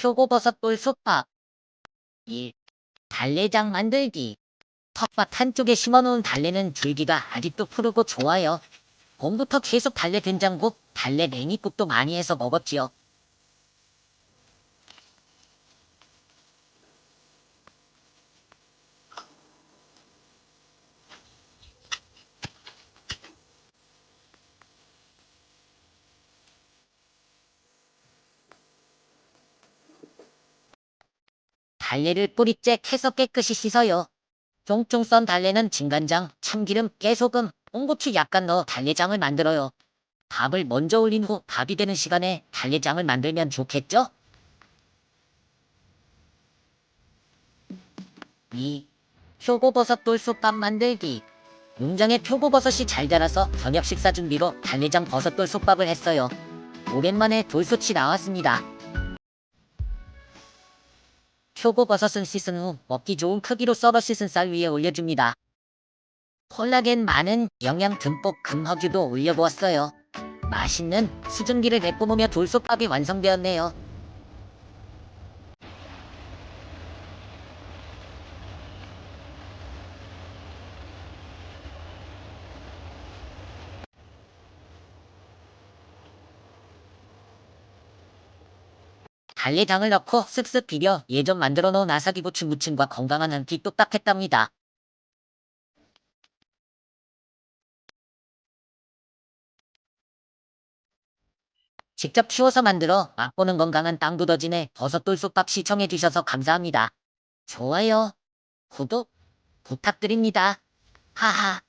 표고버섯 돌솥밥 1. 달래장 만들기 텃밭 한쪽에 심어놓은 달래는 줄기가 아직도 푸르고 좋아요. 봄부터 계속 달래 된장국, 달래 냉이국도 많이 해서 먹었지요. 달래를 뿌리째 캐서 깨끗이 씻어요. 쫑쫑 썬 달래는 진간장, 참기름, 깨소금, 홍고추 약간 넣어 달래장을 만들어요. 밥을 먼저 올린 후 밥이 되는 시간에 달래장을 만들면 좋겠죠? 2. 표고버섯 돌솥밥 만들기 농장에 표고버섯이 잘 자라서 저녁 식사 준비로 달래장 버섯 돌솥밥을 했어요. 오랜만에 돌솥이 나왔습니다. 표고버섯은 씻은 후 먹기 좋은 크기로 썰어 씻은 쌀 위에 올려줍니다. 콜라겐 많은 영양 듬뿍 금허규도 올려보았어요. 맛있는 수증기를 내뿜으며 돌솥밥이 완성되었네요. 달래장을 넣고 쓱쓱 비벼 예전 만들어 놓은 아사기고추 무침과 건강한 한끼 뚝딱 했답니다. 직접 키워서 만들어 맛보는 건강한 땅두더진의 버섯 돌솥밥 시청해 주셔서 감사합니다. 좋아요, 구독 부탁드립니다. 하하.